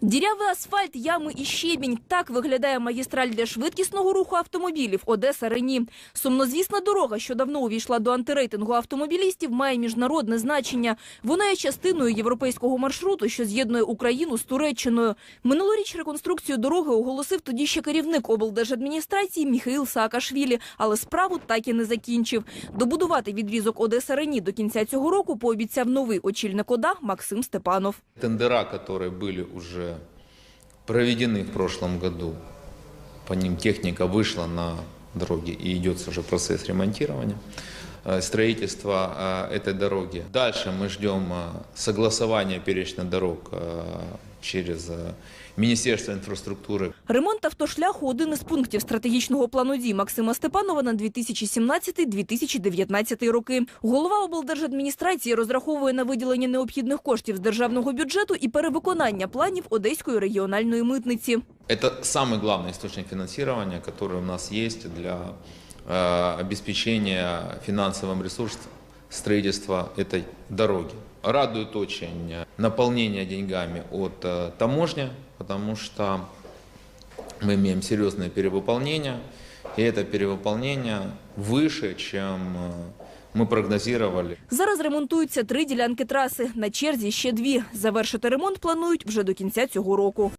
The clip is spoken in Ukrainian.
Дірявий асфальт, ями і щебінь. Так виглядає магістраль для швидкісного руху автомобілів Одеса-Рені. Сумнозвісна дорога, що давно увійшла до антирейтингу автомобілістів, має міжнародне значення. Вона є частиною європейського маршруту, що з'єднує Україну з Туреччиною. Минулоріч реконструкцію дороги оголосив тоді ще керівник облдержадміністрації Міхаїл Саакашвілі, але справу так і не закінчив. Добудувати відрізок Одеса-Рені до кінця цього року пообіцяв новий очільник ОДА Максим Степанов. Тендера, которые были уже проведены в прошлом году, по ним техника вышла на дороги и идет уже процесс ремонтирования, э, строительства э, этой дороги. Дальше мы ждем э, согласования перечных дорог э, через э, Министерство инфраструктуры. Ремонт автошляху – один із пунктів стратегічного плану дій Максима Степанова на 2017-2019 роки. Голова облдержадміністрації розраховує на виділення необхідних коштів з державного бюджету і перевиконання планів Одеської регіональної митниці. Это самый главный источник финансирования, который у нас есть для э, обеспечения финансовым ресурсом строительства этой дороги. Радует очень э, наполнение деньгами от э, таможни, потому что мы имеем серьезное перевыполнение, и это перевыполнение выше, чем э, мы прогнозировали. Зараз ремонтуються три ділянки траси. На черзі ще дві. Завершити ремонт планують вже до кінця цього року.